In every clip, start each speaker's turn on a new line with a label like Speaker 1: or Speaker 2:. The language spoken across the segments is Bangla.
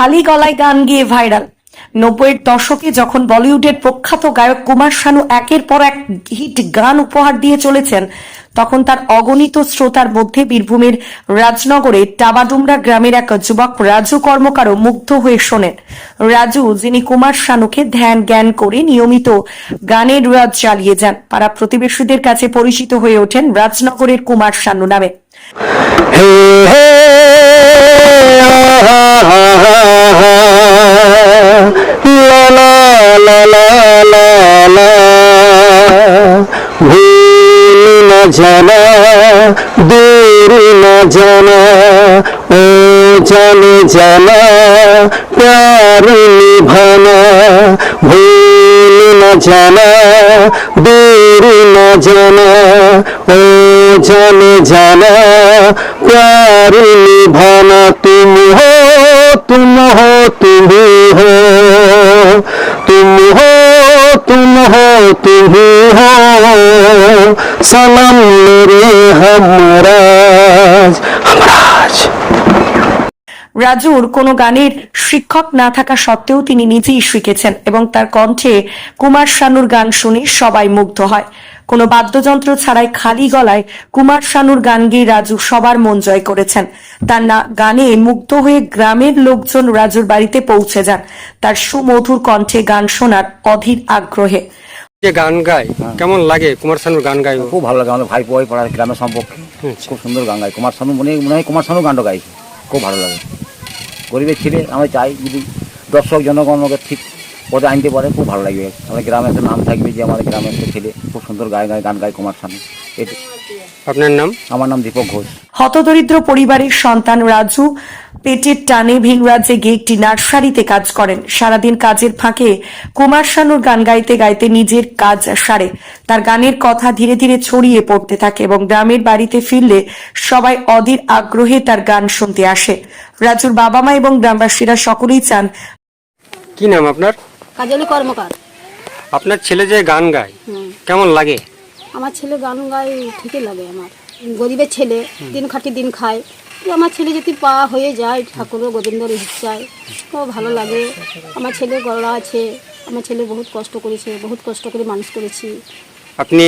Speaker 1: খালি গলায় গান গিয়ে ভাইরাল নব্বইয়ের দশকে যখন বলিউডের প্রখ্যাত গায়ক কুমার শানু একের পর এক হিট গান উপহার দিয়ে চলেছেন, তখন তার অগণিত শ্রোতার মধ্যে বীরভূমের রাজনগরে টাবাডুমরা গ্রামের এক যুবক রাজু কর্মকারও মুগ্ধ হয়ে শোনেন। রাজু, যিনি কুমার শানুকে ধ্যান জ্ঞান করে নিয়মিত গানের রেওয়াজ চালিয়ে যান, পাড়া প্রতিবেশীদের কাছে পরিচিত হয়ে ওঠেন রাজনগরের কুমার শানু নামে।
Speaker 2: ভুলি না জানা দূর না জানা ও জানে জানা প্যার নিভানা ভুলি না জানা দূর না জানা ও জানে জানা প্যার নিভানা তুমি হো তুমি হো তুমি হো हो तुम हो तुम हो तुम ही हो सनम मेरे हमराज हमराज
Speaker 1: রাজুর কোনো গানের শিক্ষক না থাকা সত্ত্বেও তিনি নিজেই শিখেছেন এবং তার কণ্ঠে কুমার শানুর গান শুনে সবাই মুগ্ধ হয় কোনো বাদ্যযন্ত্র ছাড়াই খালি গলায় কুমার শানুর গান গেয়ে রাজু সবার মন জয় করেছেন। তার না গানে মুগ্ধ হয়ে গ্রামের লোকজন রাজুর বাড়িতে পৌঁছে যান। তার সুমধুর কণ্ঠে গান শোনার অধীর আগ্রহে।
Speaker 3: যে গান গায় কেমন লাগে কুমার শানুর গান গায়
Speaker 4: খুব ভালো লাগে আমাদের ভাই পোয়াই পাড়ার গ্রামের সম্পর্কে। খুব সুন্দর গান গায়। কুমার শানু মনে মনে হয় কুমার শানু গানটা গাইছে খুব ভালো লাগে। গরিবের ছেলে আমরা চাই যদি দর্শক জনগণকে ঠিক পদে আনতে পারে খুব ভালো লাগবে। আমাদের গ্রামে একটা নাম থাকবে যে আমাদের গ্রামের একটা ছেলে খুব সুন্দর গায়ে গায়ে গান গায় কুমার শানু। এটি
Speaker 3: আপনার নাম?
Speaker 4: আমার নাম দীপক ঘোষ।
Speaker 1: হতদরিদ্র পরিবারের সন্তান রাজু পেটের টানে ভিনরাজ্যে গিয়ে একটি নার্সারিতে কাজ করেন। সারাদিন কাজের ফাঁকে কুমার শানুর গান গাইতে গাইতে নিজের কাজ সারে। তার গানের কথা ধীরে ধীরে ছড়িয়ে পড়তে থাকে এবং গ্রামের বাড়িতে ফিরলে সবাই অধীর আগ্রহে তার গান শুনতে আসে। রাজুর বাবা মা এবং গ্রামবাসীরা সকলেই চান
Speaker 3: কি নাম আপনার?
Speaker 5: কাজলি কর্মকার।
Speaker 3: আপনার ছেলে যে গান গায়। কেমন লাগে?
Speaker 5: আমার ছেলে গান গায় ঠিকই লাগে আমার। গরিবের ছেলে দিন খাটি দিন খায়। আমার ছেলে যদি পা হয়ে যায় ঠাকুর গোবিন্দর ইচ্ছায় তো ভালো লাগে। আমার ছেলে গলা আছে আমার ছেলে বহুত কষ্ট করেছে বহুত কষ্ট করে মানুষ করেছি।
Speaker 3: আপনি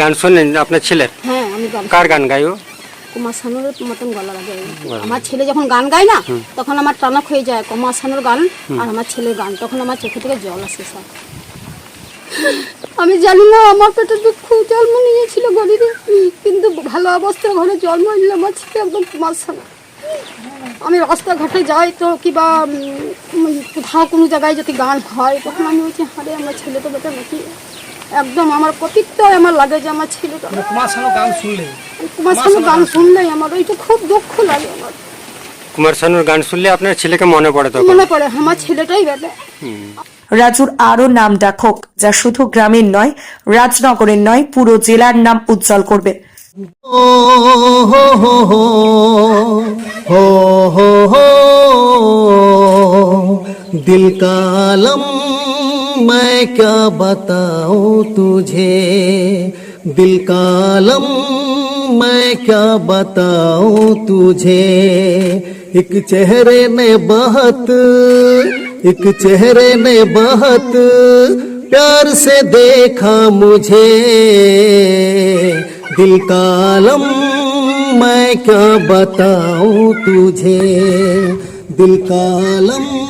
Speaker 3: গান শোনেন আপনার ছেলের?
Speaker 5: হ্যাঁ আমি গান
Speaker 3: কার গান গায় ও?
Speaker 5: কুমার শানুর মতন গলা লাগে। আমার ছেলে যখন গান গায় না তখন আমার টানক হয়ে যায় কুমার শানুর গান আর আমার ছেলের গান। তখন আমার চোখে থেকে জল আসে সব। আমি জানি না আমার পেটে দুঃখ জন্ম নিয়েছিল গরিবে কিন্তু ভালো অবস্থায় ঘরে জন্ম নিলে আমার ছেলে একদম কুমার শানু আমি রাস্তাঘাটে যাই তো কিবা কোথাও কোনো জায়গায় যদি গান হয় তখন আমি বলছি হারে আমার ছেলে তো বেটা নাকি একদম আমার প্রতিটাই আমার লাগে যে আমার ছেলেটা। কুমার শানু গান শুনলে? কুমার শানু গান শুনলেই আমার ওইটা খুব দুঃখ লাগে আমার।
Speaker 3: কুমার শানুর গান শুনলে আপনার ছেলেকে মনে পড়ে তখন?
Speaker 5: মনে পড়ে আমার ছেলেটাই
Speaker 1: রাজুর আরও নাম ডাকক যা শুধু গ্রামের নয় রাজনগরের নয় পুরো জেলার নাম উজ্জ্বল করবে।
Speaker 2: हो हो मैं क्या बताऊँ तुझे? दिल का आलम मैं क्या बताऊँ तुझे? एक चेहरे ने बहुत एक चेहरे ने बहुत प्यार से देखा मुझे। दिल का आलम मैं क्या बताऊँ तुझे? दिल का आलम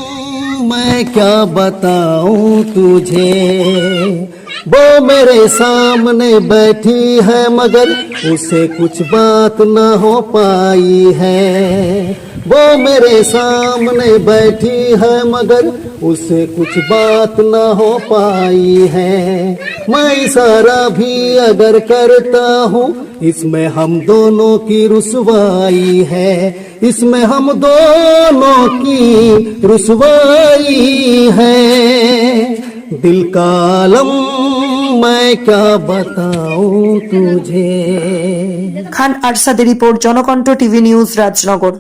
Speaker 2: मैं क्या बताऊँ तुझे? वो मेरे सामने बैठी है, मगर उसे कुछ बात न हो पाई है। वो मेरे सामने बैठी है, मगर उसे कुछ बात न हो पाई है। मैं इशारा भी अगर करता हूँ, इसमें हम दोनों की रुसवाई है। इसमें हम दोनों की रुसवाई है। दिल का आलम मैं क्या बताऊं तुझे
Speaker 1: Khan আরসাদের report Janakantha TV news Rajnagar